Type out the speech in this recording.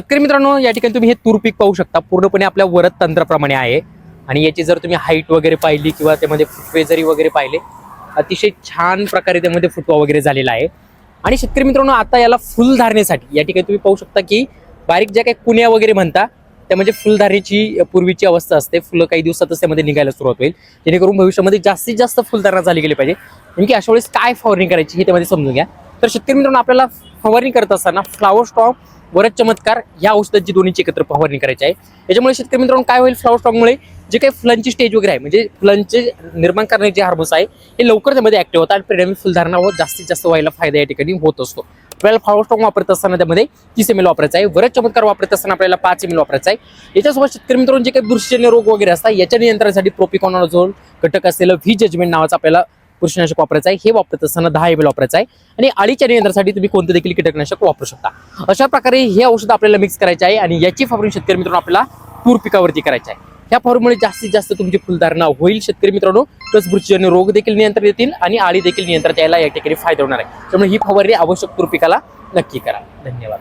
शेतकरी मित्रांनो या ठिकाणी तुम्ही हे तूर पीक पाहू शकता. पूर्णपणे आपल्या वरद तंत्राप्रमाणे आहे. आणि याची जर तुम्ही हाईट वगैरे पाहिली किंवा त्यामध्ये फुटवे जरी वगैरे पाहिले अतिशय छान प्रकारे त्यामध्ये फुटवा वगैरे झालेला आहे. आणि शेतकरी मित्रांनो आता याला फुलधारणेसाठी या ठिकाणी तुम्ही पाहू शकता की बारीक ज्या काही कुण्या वगैरे म्हणता त्यामध्ये म्हणजे फुलधारणेची पूर्वीची अवस्था असते. फुलं काही दिवसातच त्यामध्ये निघायला सुरुवात होईल. जेणेकरून भविष्यामध्ये जास्तीत जास्त फुलधारणा झाली गेली पाहिजे. नेमकी अशा वेळेस काय फवारणी करायची हे त्यामध्ये समजून घ्या. तर शेतकरी मित्रांनो आपल्याला फवारणी करत असताना फ्लावर स्टॉक वरच चमत्कार या औषधाची दोन्हीची एकत्र फवारणी करायची आहे. याच्यामुळे शेतकरी मित्रांनो काय होईल फ्लावर स्टॉकमुळे जे काही फुलांची स्टेज वगैरे आहे म्हणजे फुलांचे निर्माण करणारे जे हार्मोन्स आहे हे लवकर त्यामध्ये ऍक्टिव्ह होतात आणि परिणामी फुलधारणा व जास्तीत जास्त व्हायला फायदा या ठिकाणी होत असतो. आपल्याला फ्लावर स्टॉक वापरत असताना त्यामध्ये तीस एम एल वापरायचा आहे. वरच चमत्कार वापरत असताना आपल्याला पाच एम एल वापरायचा आहे. याच्यासोबत शेतकरी मित्रांनो जे काही बुरशीजन्य रोग वगैरे असतात याच्या नियंत्रणासाठी प्रोपिकॉनॉझोल घटक असलेलं व्ही जजमेंट नावाचं आपल्याला बुरशीनाशक वापरायचं आहे. हे वापरत असताना दहा एम एल वापरायचं आहे. आणि अळीच्या नियंत्रणासाठी तुम्ही कोणतं देखील कीटकनाशक वापरू शकता. अशा प्रकारे हे औषध आपल्याला मिक्स करायचे आहे आणि याची फवारणी शेतकरी मित्रांनो आपल्याला तूर पिकावरती करायची आहे. ह्या फवारणीमुळे जास्तीत जास्त तुमची फुलधारणा होईल शेतकरी मित्रांनो. प्लस बुरशीजन्य रोग देखील नियंत्रण येतील आणि आळी देखील नियंत्रण यायला या ठिकाणी फायदा होणार आहे. त्यामुळे ही फवारणी आवश्यक तूर पिकाला नक्की करा. धन्यवाद.